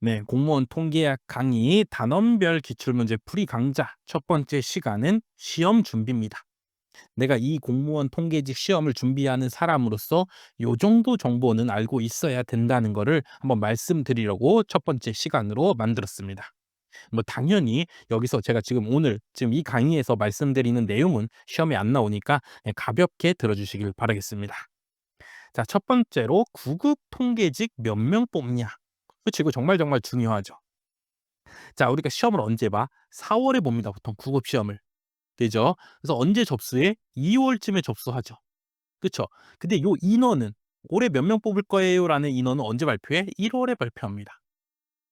네, 공무원 통계학 강의 단원별 기출문제 풀이 강좌 첫 번째 시간은 시험 준비입니다. 내가 이 공무원 통계직 시험을 준비하는 사람으로서 요 정도 정보는 알고 있어야 된다는 거를 한번 말씀드리려고 첫 번째 시간으로 만들었습니다. 뭐 당연히 여기서 제가 지금 오늘 지금 이 강의에서 말씀드리는 내용은 시험에 안 나오니까 예, 가볍게 들어주시길 바라겠습니다. 자, 첫 번째로 구급 통계직 몇 명 뽑냐? 그치, 이거 정말 정말 중요하죠. 자, 우리가 시험을 언제 봐? 4월에 봅니다. 보통 구급 시험을. 되죠? 그래서 언제 접수해? 2월쯤에 접수하죠. 그쵸? 근데 요 인원은 올해 몇 명 뽑을 거예요 라는 인원은 언제 발표해? 1월에 발표합니다.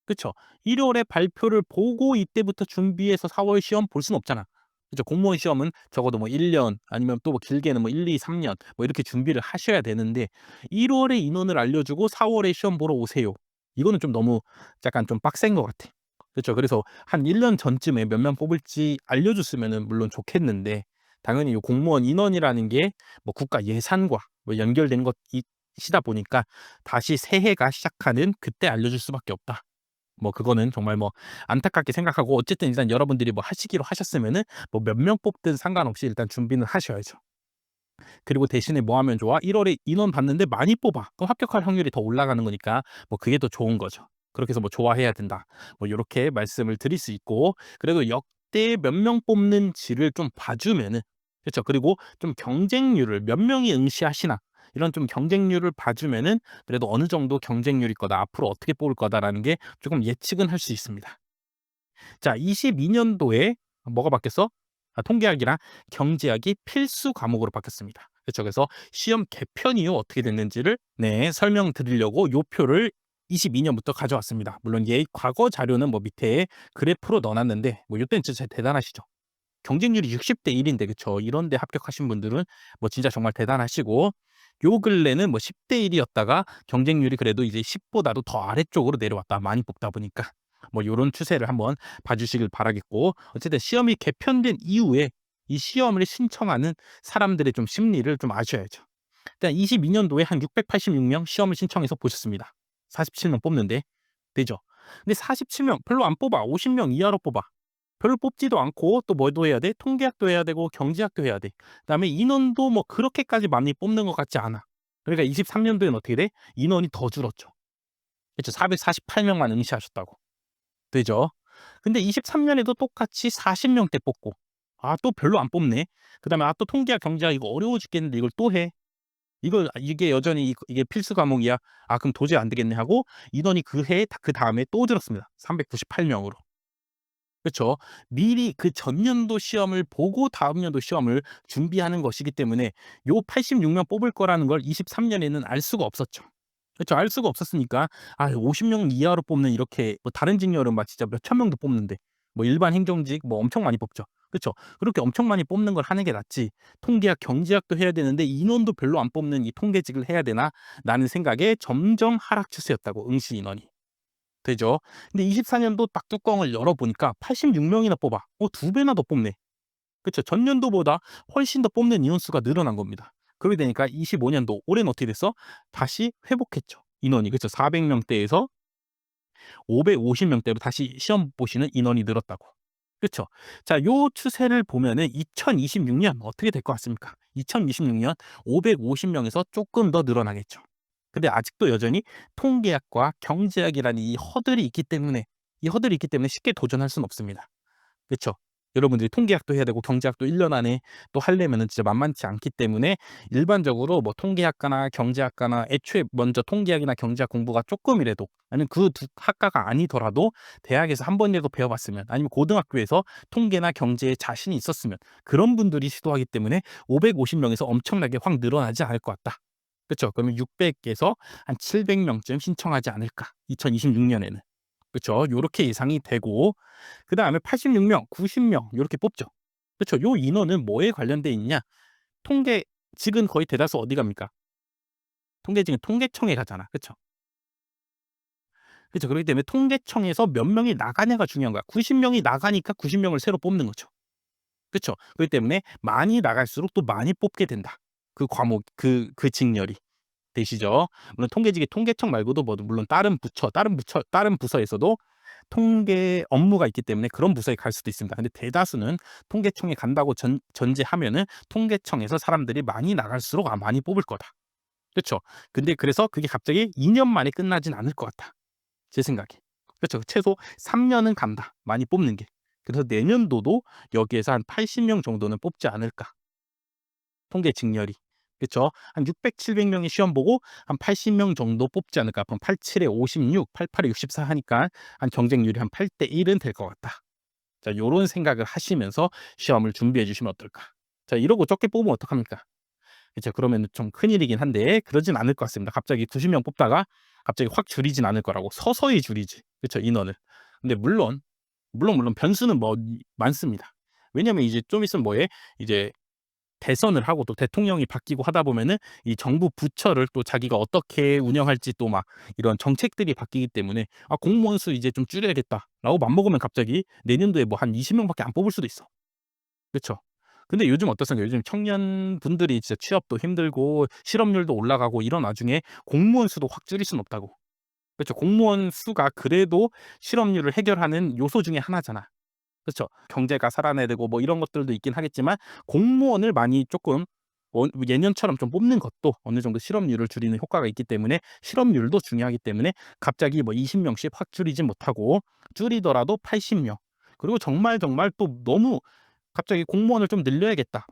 그쵸? 1월에 발표를 보고 이때부터 준비해서 4월 시험 볼 수는 없잖아. 그죠? 공무원 시험은 적어도 뭐 1년 아니면 또 뭐 길게는 뭐 1, 2, 3년 뭐 이렇게 준비를 하셔야 되는데 1월에 인원을 알려주고 4월에 시험 보러 오세요. 이거는 좀 너무 약간 좀 빡센 것 같아. 그렇죠. 그래서 한 1년 전쯤에 몇 명 뽑을지 알려줬으면은 물론 좋겠는데 당연히 이 공무원 인원이라는 게 뭐 국가 예산과 뭐 연결된 것이시다 보니까 다시 새해가 시작하는 그때 알려줄 수밖에 없다. 뭐 그거는 정말 뭐 안타깝게 생각하고 어쨌든 일단 여러분들이 뭐 하시기로 하셨으면은 뭐 몇 명 뽑든 상관없이 일단 준비는 하셔야죠. 그리고 대신에 뭐 하면 좋아? 1월에 인원 받는데 많이 뽑아. 그럼 합격할 확률이 더 올라가는 거니까 뭐 그게 더 좋은 거죠. 그렇게 해서 뭐 좋아해야 된다. 뭐 요렇게 말씀을 드릴 수 있고 그래도 역대 몇 명 뽑는지를 좀 봐주면은 그렇죠. 그리고 좀 경쟁률을 몇 명이 응시하시나 이런 좀 경쟁률을 봐주면은 그래도 어느 정도 경쟁률일 거다. 앞으로 어떻게 뽑을 거다라는 게 조금 예측은 할 수 있습니다. 자, 22년도에 뭐가 바뀌었어? 아, 통계학이랑 경제학이 필수 과목으로 바뀌었습니다. 그렇죠. 그래서 시험 개편 이후 어떻게 됐는지를 네, 설명드리려고 요 표를 22년부터 가져왔습니다. 물론 얘 과거 자료는 뭐 밑에 그래프로 넣어놨는데 뭐 이때는 진짜 대단하시죠. 경쟁률이 60대 1인데 그쵸. 이런데 합격하신 분들은 뭐 진짜 정말 대단하시고 요 근래는 뭐 10대 1이었다가 경쟁률이 그래도 이제 10보다도 더 아래쪽으로 내려왔다. 많이 뽑다 보니까. 뭐 요런 추세를 한번 봐주시길 바라겠고 어쨌든 시험이 개편된 이후에 이 시험을 신청하는 사람들의 좀 심리를 좀 아셔야죠. 일단 22년도에 한 686명 시험을 신청해서 보셨습니다. 47명 뽑는데 되죠. 근데 47명 별로 안 뽑아. 50명 이하로 뽑아. 별로 뽑지도 않고 또 뭐도 해야 돼? 통계학도 해야 되고 경제학도 해야 돼. 그다음에 인원도 뭐 그렇게까지 많이 뽑는 것 같지 않아. 그러니까 23년도에는 어떻게 돼? 인원이 더 줄었죠. 그렇죠. 448명만 응시하셨다고. 되죠. 근데 23년에도 똑같이 40명대 뽑고 아 또 별로 안 뽑네. 그다음에 아 또 통계학 경제학 이거 어려워 죽겠는데 이걸 또 해. 이걸 아 이게 여전히 이 이게 필수 과목이야. 아 그럼 도저히 안 되겠네 하고 인원이 그 해에 그 다음에 또 줄었습니다. 398 명으로. 그쵸. 미리 그 전년도 시험을 보고 다음 년도 시험을 준비하는 것이기 때문에 요 86명 뽑을 거라는 걸 23년에는 알 수가 없었죠. 그쵸. 알 수가 없었으니까 아 50 명 이하로 뽑는 이렇게 뭐 다른 직렬은 막 진짜 몇천 명도 뽑는데 뭐 일반 행정직 뭐 엄청 많이 뽑죠. 그쵸. 그렇게 엄청 많이 뽑는 걸 하는 게 낫지 통계학, 경제학도 해야 되는데 인원도 별로 안 뽑는 이 통계직을 해야 되나?'라는 생각에 점점 하락 추세였다고 응시 인원이. 되죠. 근데 24년도 딱 뚜껑을 열어 보니까 86명이나 뽑아. 어2 배나 더 뽑네. 그쵸. 전년도보다 훨씬 더 뽑는 인원수가 늘어난 겁니다. 그렇게 되니까 25년도 올해는 어떻게 됐어? 다시 회복했죠. 인원이. 그쵸. 400명대에서 550명대로 다시 시험 보시는 인원이 늘었다고. 그쵸. 자, 요 추세를 보면은 2026년 어떻게 될 것 같습니까? 2026년 550명에서 쪼끔 더 늘어나겠죠. 근데 아직도 여전히 통계학과 경제학이라는 이 허들이 있기 때문에 이 허들이 있기 때문에 쉽게 도전할 수는 없습니다. 그쵸? 여러분들이 통계학도 해야 되고 경제학도 1년 안에 또 하려면은 진짜 만만치 않기 때문에 일반적으로 뭐 통계학과나 경제학과나 애초에 먼저 통계학이나 경제학 공부가 쪼끔이라도 아니면 그 두 학과가 아니더라도 대학에서 한 번이라도 배워 봤으면 아니면 고등학교에서 통계나 경제에 자신이 있었으면 그런 분들이 시도하기 때문에 550 명에서 엄청나게 확 늘어나지 않을 것 같다. 그쵸. 그러면 600에서 한 700명쯤 신청하지 않을까. 2026년에는. 그쵸. 요렇게 예상이 되고 그 다음에 86명, 90명 요렇게 뽑죠. 그쵸. 요 인원은 뭐에 관련돼 있냐? 통계직은 거의 대다수 어디 갑니까? 통계직은 통계청에 가잖아. 그쵸. 그쵸. 그렇기 때문에 통계청에서 몇 명이 나가냐가 중요한 거야. 90명이 나가니까 90명을 새로 뽑는 거죠. 그쵸. 그렇기 때문에 많이 나갈수록 또 많이 뽑게 된다. 그 과목 그 그 직렬이. 되시죠? 물론 통계직이 통계청 말고도 뭐 물론 다른 부처, 다른 부처, 다른 부서에서도 통계 업무가 있기 때문에 그런 부서에 갈 수도 있습니다. 근데 대다수는 통계청에 간다고 전, 전제하면은 통계청에서 사람들이 많이 나갈수록 아, 많이 뽑을 거다. 그렇죠? 근데 그래서 그게 갑자기 2년 만에 끝나진 않을 것 같다. 제 생각에. 그렇죠. 최소 3년은 간다. 많이 뽑는 게. 그래서 내년도도 여기에서 한 80명 정도는 뽑지 않을까. 통계 직렬이. 그렇죠? 한 600, 700명이 시험 보고 한 80명 정도 뽑지 않을까. 그럼 87에 56, 88에 64 하니까 한 경쟁률이 한 8대 1은 될 것 같다. 자, 요런 생각을 하시면서 시험을 준비해 주시면 어떨까? 자, 이러고 적게 뽑으면 어떡합니까? 그렇죠. 그러면 좀 큰일이긴 한데 그러진 않을 것 같습니다. 갑자기 90명 뽑다가 갑자기 확 줄이진 않을 거라고 서서히 줄이지. 그렇죠. 인원을. 근데 물론 물론 물론 변수는 뭐 많습니다. 왜냐면 이제 좀 있으면 뭐에 이제 대선을 하고 또 대통령이 바뀌고 하다 보면은 이 정부 부처를 또 자기가 어떻게 운영할지 또 막 이런 정책들이 바뀌기 때문에 아 공무원 수 이제 좀 줄여야겠다라고 맘먹으면 갑자기 내년도에 뭐 한 20명밖에 안 뽑을 수도 있어. 그렇죠. 근데 요즘 어떻습니까? 요즘 청년분들이 진짜 취업도 힘들고 실업률도 올라가고 이런 와중에 공무원 수도 확 줄일 수는 없다고. 그렇죠. 공무원 수가 그래도 실업률을 해결하는 요소 중에 하나잖아. 그렇죠. 경제가 살아내야 되고 뭐 이런 것들도 있긴 하겠지만 공무원을 많이 조금 어, 예년처럼 좀 뽑는 것도 어느 정도 실업률을 줄이는 효과가 있기 때문에 실업률도 중요하기 때문에 갑자기 뭐 20명씩 확 줄이진 못하고 줄이더라도 80명. 그리고 정말 정말 또 너무 갑자기 공무원을 좀 늘려야겠다.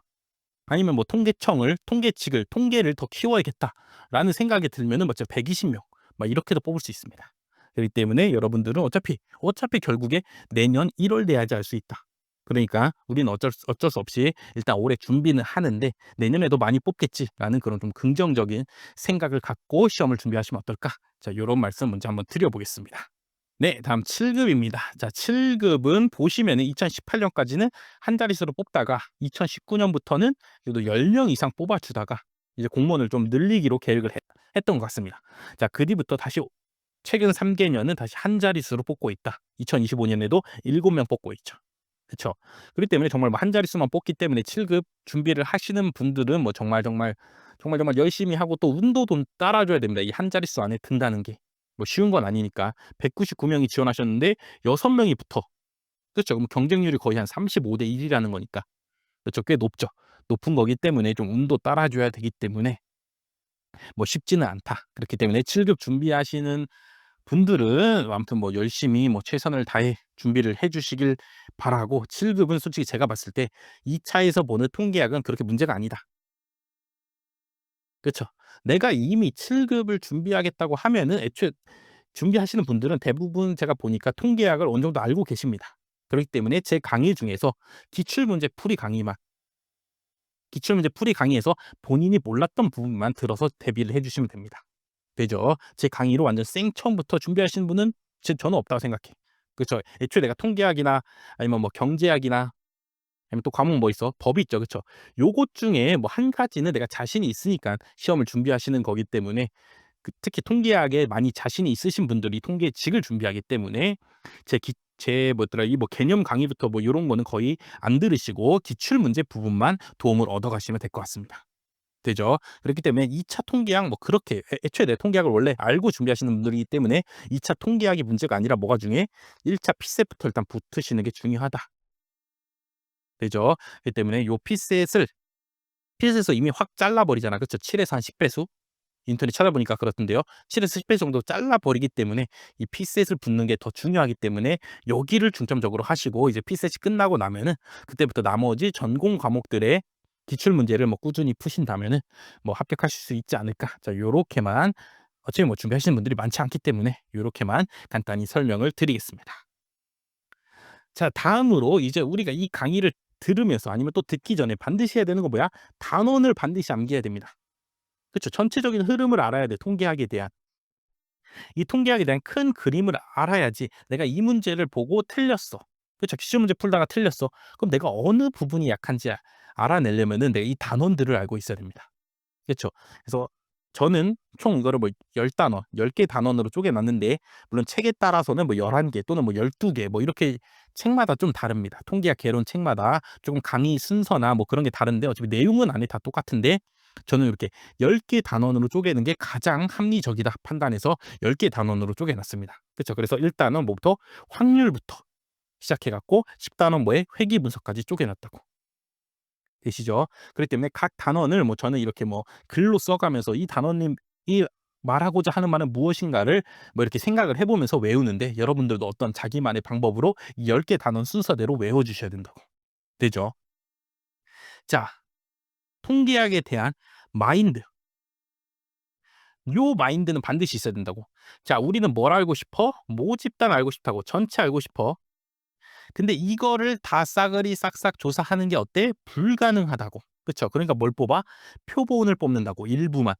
아니면 뭐 통계청을 통계직을 통계를 더 키워야겠다라는 생각이 들면은 뭐 120명 막 이렇게도 뽑을 수 있습니다. 그렇기 때문에 여러분들은 어차피 어차피 결국에 내년 1월 돼야지 할수 있다. 그러니까 우리는 어쩔 수, 어쩔 수 없이 일단 올해 준비는 하는데 내년에도 많이 뽑겠지라는 그런 좀 긍정적인 생각을 갖고 시험을 준비하시면 어떨까? 자, 이런 말씀 먼저 한번 드려보겠습니다. 네, 다음 7급입니다. 자, 7급은 보시면은 2018년까지는 한 자릿수로 뽑다가 2019년부터는 그래도 10명 이상 뽑아주다가 이제 공무원을 좀 늘리기로 계획을 했, 했던 것 같습니다. 자, 그 뒤부터 다시 최근 3개년은 다시 한 자릿수로 뽑고 있다. 2025년에도 7명 뽑고 있죠. 그렇죠. 그렇기 때문에 정말 뭐 한 자릿수만 뽑기 때문에 7급 준비를 하시는 분들은 뭐 정말 정말 정말 정말 열심히 하고 또 운도 좀 따라줘야 됩니다. 이 한 자릿수 안에 든다는 게. 뭐 쉬운 건 아니니까 199명이 지원하셨는데 6명이 붙어. 그렇죠. 그럼 경쟁률이 거의 한 35대 1이라는 거니까. 그렇죠. 꽤 높죠. 높은 거기 때문에 좀 운도 따라줘야 되기 때문에 뭐 쉽지는 않다. 그렇기 때문에 7급 준비하시는 분들은 아무튼 뭐 열심히 뭐 최선을 다해 준비를 해 주시길 바라고 7급은 솔직히 제가 봤을 때 2차에서 보는 통계학은 그렇게 문제가 아니다. 그쵸. 내가 이미 7급을 준비하겠다고 하면은 애초에 준비하시는 분들은 대부분 제가 보니까 통계학을 어느 정도 알고 계십니다. 그렇기 때문에 제 강의 중에서 기출문제 풀이 강의만 기출문제 풀이 강의에서 본인이 몰랐던 부분만 들어서 대비를 해 주시면 됩니다. 되죠? 제 강의로 완전 생 처음부터 준비하시는 분은 제 저는 없다고 생각해. 그쵸. 애초에 내가 통계학이나 아니면 뭐 경제학이나 아니면 또 과목 뭐 있어? 법이 있죠. 그쵸? 요것 중에 뭐 한 가지는 내가 자신이 있으니까 시험을 준비하시는 거기 때문에 그 특히 통계학에 많이 자신이 있으신 분들이 통계직을 준비하기 때문에 제 기, 제 뭐더라 이 뭐 개념 강의부터 뭐 요런 거는 거의 안 들으시고 기출 문제 부분만 도움을 얻어 가시면 될 것 같습니다. 되죠. 그렇기 때문에 2차 통계학 뭐 그렇게 애, 애초에 내 통계학을 원래 알고 준비하시는 분들이기 때문에 2차 통계학이 문제가 아니라 뭐가 중요해? 1차 피셋부터 일단 붙으시는 게 중요하다. 되죠. 그렇기 때문에 요 피셋을 피셋에서 이미 확 잘라버리잖아. 그렇죠. 7에서 한 10배수. 인터넷 찾아보니까 그렇던데요. 7에서 10배 정도 잘라버리기 때문에 이 피셋을 붙는 게 더 중요하기 때문에 여기를 중점적으로 하시고 이제 피셋이 끝나고 나면은 그때부터 나머지 전공 과목들의 기출 문제를 뭐 꾸준히 푸신다면은 뭐 합격하실 수 있지 않을까. 자, 요렇게만 어차피 뭐 준비하시는 분들이 많지 않기 때문에 요렇게만 간단히 설명을 드리겠습니다. 자, 다음으로 이제 우리가 이 강의를 들으면서 아니면 또 듣기 전에 반드시 해야 되는 거 뭐야? 단원을 반드시 암기해야 됩니다. 그렇죠. 전체적인 흐름을 알아야 돼. 통계학에 대한. 이 통계학에 대한 큰 그림을 알아야지 내가 이 문제를 보고 틀렸어. 그렇죠. 기출 문제 풀다가 틀렸어. 그럼 내가 어느 부분이 약한지 알아내려면은 내가 이 단원들을 알고 있어야 됩니다. 그렇죠. 그래서 저는 총 이거를 뭐 10단원, 10개 단원으로 쪼개놨는데 물론 책에 따라서는 뭐 11개 또는 뭐 12개 뭐 이렇게 책마다 좀 다릅니다. 통계학 개론 책마다 조금 강의 순서나 뭐 그런 게 다른데 어차피 내용은 안에 다 똑같은데 저는 이렇게 10개 단원으로 쪼개는 게 가장 합리적이다 판단해서 10개 단원으로 쪼개 놨습니다. 그쵸? 그래서 1단원 뭐부터 확률부터 시작해 갖고 10단원 뭐에 회귀 분석까지 쪼개 놨다고. 되시죠? 그렇기 때문에 각 단원을 뭐 저는 이렇게 뭐 글로 써 가면서 이 단원님이 말하고자 하는 말은 무엇인가를 뭐 이렇게 생각을 해 보면서 외우는데 여러분들도 어떤 자기만의 방법으로 이 10개 단원 순서대로 외워 주셔야 된다고. 되죠? 자. 통계학에 대한 마인드. 요 마인드는 반드시 있어야 된다고. 자, 우리는 뭘 알고 싶어? 모집단 알고 싶다고. 전체 알고 싶어. 근데 이거를 다 싸그리 싹싹 조사하는 게 어때? 불가능하다고. 그쵸? 그러니까 뭘 뽑아? 표본을 뽑는다고. 일부만.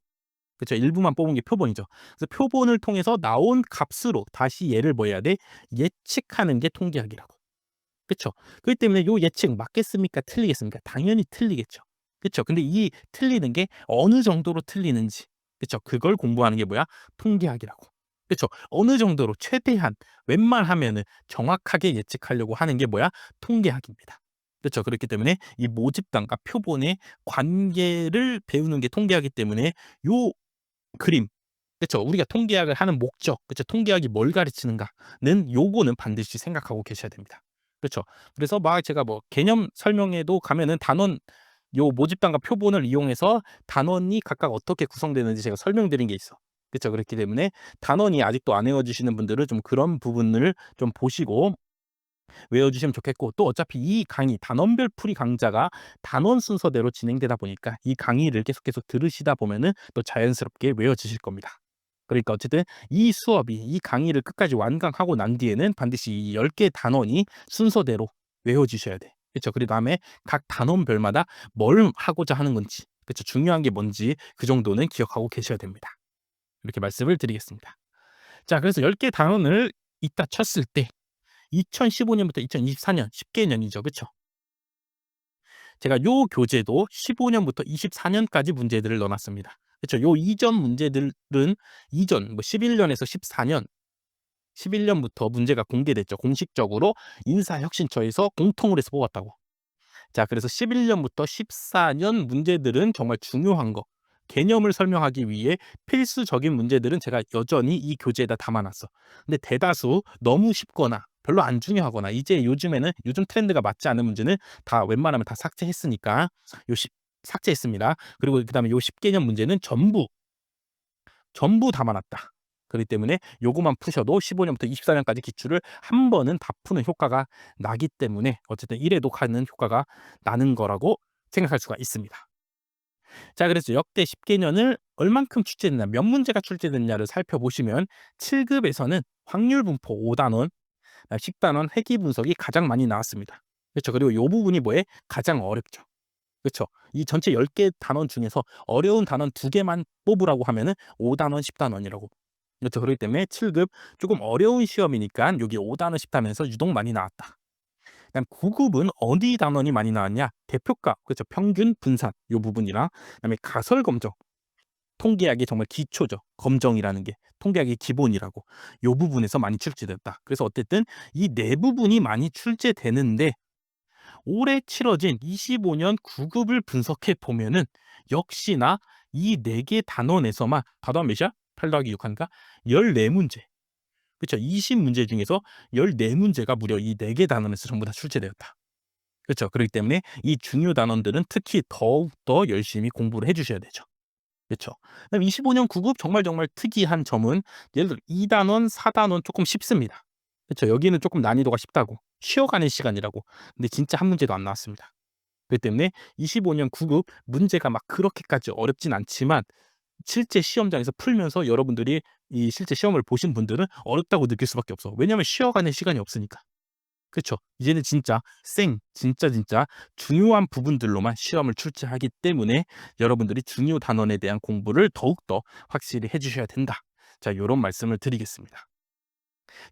그쵸? 일부만 뽑은 게 표본이죠. 그래서 표본을 통해서 나온 값으로 다시 얘를 뭐 해야 돼? 예측하는 게 통계학이라고. 그쵸? 그렇기 때문에 요 예측 맞겠습니까? 틀리겠습니까? 당연히 틀리겠죠. 그쵸? 근데 이 틀리는 게 어느 정도로 틀리는지. 그쵸? 그걸 공부하는 게 뭐야? 통계학이라고. 그쵸? 어느 정도로 최대한 웬만하면은 정확하게 예측하려고 하는 게 뭐야? 통계학입니다. 그쵸? 그렇기 때문에 이 모집단과 표본의 관계를 배우는 게 통계학이기 때문에 요 그림 그쵸? 우리가 통계학을 하는 목적, 그쵸? 통계학이 뭘 가르치는가는 요거는 반드시 생각하고 계셔야 됩니다. 그쵸? 그래서 막 제가 뭐 개념 설명에도 가면은 단원 요 모집단과 표본을 이용해서 단원이 각각 어떻게 구성되는지 제가 설명드린 게 있어. 그쵸? 그렇기 때문에 단원이 아직도 안 외워지시는 분들은 좀 그런 부분을 좀 보시고 외워주시면 좋겠고 또 어차피 이 강의 단원별 풀이 강좌가 단원 순서대로 진행되다 보니까 이 강의를 계속 계속 들으시다 보면은 또 자연스럽게 외워지실 겁니다. 그러니까 어쨌든 이 수업이 이 강의를 끝까지 완강하고 난 뒤에는 반드시 이 10개 단원이 순서대로 외워지셔야 돼. 그쵸? 그 다음에 각 단원별마다 뭘 하고자 하는 건지, 그쵸? 중요한 게 뭔지 그 정도는 기억하고 계셔야 됩니다. 이렇게 말씀을 드리겠습니다. 자, 그래서 10개 단원을 이따 쳤을 때 2015년부터 2024년 10개 년이죠. 그쵸? 제가 요 교재도 15년부터 24년까지 문제들을 넣어 놨습니다. 그쵸? 요 이전 문제들은 이전 뭐 11년에서 14년 11년부터 문제가 공개됐죠. 공식적으로 인사혁신처에서 공통으로 해서 뽑았다고. 자, 그래서 11년부터 14년 문제들은 정말 중요한 거, 개념을 설명하기 위해 필수적인 문제들은 제가 여전히 이 교재에다 담아놨어. 근데 대다수 너무 쉽거나 별로 안 중요하거나 이제 요즘에는 요즘 트렌드가 맞지 않는 문제는 다 웬만하면 다 삭제했으니까 요 10, 삭제했습니다. 그리고 그다음에 요 10개년 문제는 전부 전부 담아놨다. 그렇기 때문에 요거만 푸셔도 15년부터 24년까지 기출을 한 번은 다 푸는 효과가 나기 때문에 어쨌든 이래도 가는 효과가 나는 거라고 생각할 수가 있습니다. 자, 그래서 역대 10개년을 얼만큼 출제됐냐, 몇 문제가 출제됐냐를 살펴보시면 7급에서는 확률 분포 5단원, 10단원 회귀 분석이 가장 많이 나왔습니다. 그렇죠. 그리고 이 부분이 뭐에 가장 어렵죠. 그렇죠. 이 전체 10개 단원 중에서 어려운 단원 2개만 뽑으라고 하면은 5단원, 10단원이라고. 그렇죠. 그렇기 때문에 7급 조금 어려운 시험이니까 여기 5단원, 10단원에서 유독 많이 나왔다. 그다음 9급은 어디 단원이 많이 나왔냐? 대표가, 그렇죠. 평균 분산 요 부분이랑 그다음에 가설 검정. 통계학이 정말 기초죠. 검정이라는 게 통계학의 기본이라고. 요 부분에서 많이 출제됐다. 그래서 어쨌든 이 네 부분이 많이 출제되는데 올해 치러진 25년 9급을 분석해 보면은 역시나 이 네 개 단원에서만 단원 몇이야? 8 더하기 6 하니까 14문제. 그쵸? 20문제 중에서 14문제가 무려 이 4개 단원에서 전부 다 출제되었다. 그렇죠. 그렇기 때문에 이 중요 단원들은 특히 더욱더 열심히 공부를 해 주셔야 되죠. 그렇죠. 그다음 25년 9급 정말 정말 특이한 점은 예를 들어 2단원, 4단원 조금 쉽습니다. 그렇죠. 여기는 조금 난이도가 쉽다고. 쉬어가는 시간이라고. 근데 진짜 한 문제도 안 나왔습니다. 그렇기 때문에 25년 9급 문제가 막 그렇게까지 어렵진 않지만 실제 시험장에서 풀면서 여러분들이 이 실제 시험을 보신 분들은 어렵다고 느낄 수밖에 없어. 왜냐하면 쉬어가는 시간이 없으니까. 그쵸? 이제는 진짜 생, 진짜 진짜 중요한 부분들로만 시험을 출제하기 때문에 여러분들이 중요 단원에 대한 공부를 더욱더 확실히 해주셔야 된다. 자, 요런 말씀을 드리겠습니다.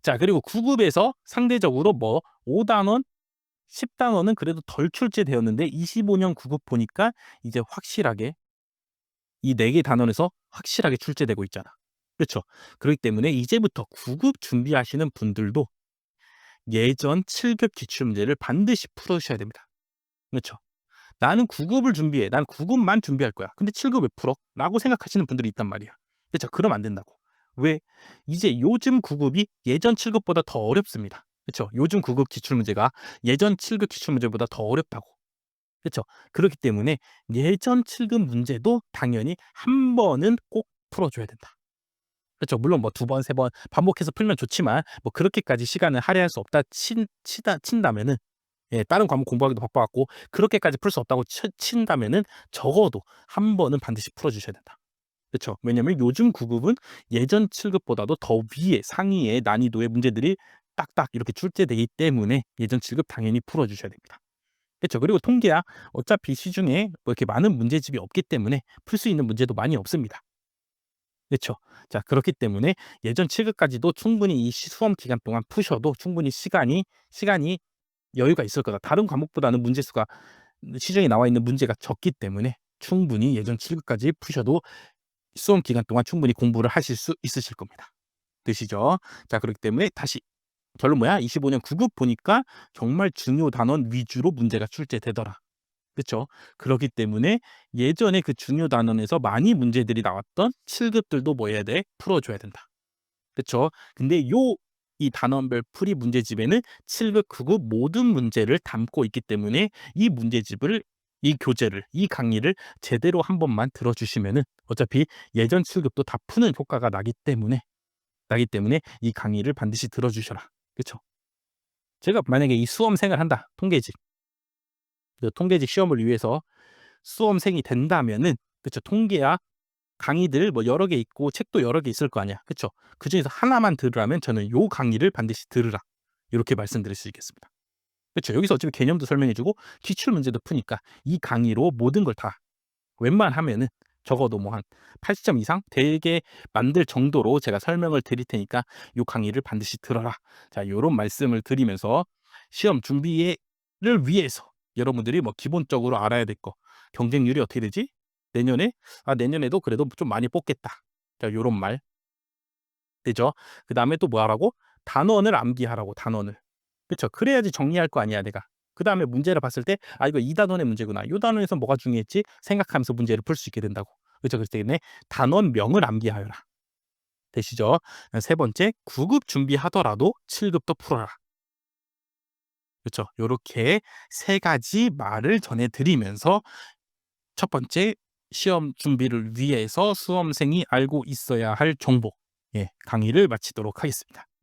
자, 그리고 9급에서 상대적으로 뭐 5단원, 10단원은 그래도 덜 출제되었는데 25년 9급 보니까 이제 확실하게 이 네 개 단원에서 확실하게 출제되고 있잖아. 그렇죠? 그렇기 때문에 이제부터 9급 준비하시는 분들도 예전 7급 기출 문제를 반드시 풀어주셔야 됩니다. 그렇죠? 나는 9급을 준비해. 난 9급만 준비할 거야. 근데 7급 왜 풀어? 라고 생각하시는 분들이 있단 말이야. 그렇죠? 그러면 안 된다고. 왜? 이제 요즘 9급이 예전 7급보다 더 어렵습니다. 그렇죠? 요즘 9급 기출 문제가 예전 7급 기출 문제보다 더 어렵다고. 그렇죠? 그렇기 때문에 예전 7급 문제도 당연히 한 번은 꼭 풀어줘야 된다. 그렇죠. 물론 뭐 두 번, 세 번 반복해서 풀면 좋지만 뭐 그렇게까지 시간을 할애할 수 없다 친 치다 친다면은 예 다른 과목 공부하기도 바빠 갖고 그렇게까지 풀 수 없다고 치 친다면은 적어도 한 번은 반드시 풀어 주셔야 된다. 그렇죠. 왜냐면 요즘 9급은 예전 7급보다도 더 위에 상위의 난이도의 문제들이 딱딱 이렇게 출제되기 때문에 예전 7급 당연히 풀어 주셔야 됩니다. 그렇죠. 그리고 통계야 어차피 시중에 뭐 이렇게 많은 문제집이 없기 때문에 풀 수 있는 문제도 많이 없습니다. 그렇죠. 자 그렇기 때문에 예전 7급까지도 충분히 이시 수험 기간 동안 푸셔도 충분히 시간이 시간이 여유가 있을 거다. 다른 과목보다는 문제 수가 시중에 나와 있는 문제가 적기 때문에 충분히 예전 7급까지 푸셔도 수험 기간 동안 충분히 공부를 하실 수 있으실 겁니다. 되시죠? 자 그렇기 때문에 다시 결론 뭐야? 25년 9급 보니까 정말 중요 단원 위주로 문제가 출제되더라. 그쵸? 그렇기 때문에 예전에 그 중요 단원에서 많이 문제들이 나왔던 7급들도 뭐 해야 돼? 풀어줘야 된다. 그쵸? 근데 요 이 단원별 풀이 문제집에는 7급, 9급 모든 문제를 담고 있기 때문에 이 문제집을 이 교재를 이 강의를 제대로 한 번만 들어주시면은 어차피 예전 7급도 다 푸는 효과가 나기 때문에 나기 때문에 이 강의를 반드시 들어주셔라. 그쵸? 제가 만약에 이 수험생을 한다. 통계직. 그 통계직 시험을 위해서 수험생이 된다면은 그쵸 통계야 강의들 뭐 여러 개 있고 책도 여러 개 있을 거 아니야. 그쵸? 그중에서 하나만 들으라면 저는 요 강의를 반드시 들으라. 이렇게 말씀드릴 수 있겠습니다. 그쵸? 여기서 어차피 개념도 설명해 주고 기출 문제도 푸니까 이 강의로 모든 걸 다 웬만하면은 적어도 뭐 한 80점 이상 되게 만들 정도로 제가 설명을 드릴 테니까 요 강의를 반드시 들어라. 자, 요런 말씀을 드리면서 시험 준비를 위해서 여러분들이 뭐 기본적으로 알아야 될 거. 경쟁률이 어떻게 되지? 내년에 아 내년에도 그래도 좀 많이 뽑겠다. 자, 요런 말. 되죠? 그다음에 또 뭐 하라고? 단원을 암기하라고 단원을. 그쵸? 그래야지 정리할 거 아니야, 내가. 그 다음에 문제를 봤을 때 '아 이거 이 단원의 문제구나. 요 단원에서 뭐가 중요했지?' 생각하면서 문제를 풀 수 있게 된다고. 그쵸? 그렇기 때문에 단원명을 암기하여라. 되시죠? 세 번째, 9급 준비하더라도 7급도 풀어라. 그쵸? 요렇게 세 가지 말을 전해 드리면서 첫 번째 시험 준비를 위해서 수험생이 알고 있어야 할 정보 예 강의를 마치도록 하겠습니다.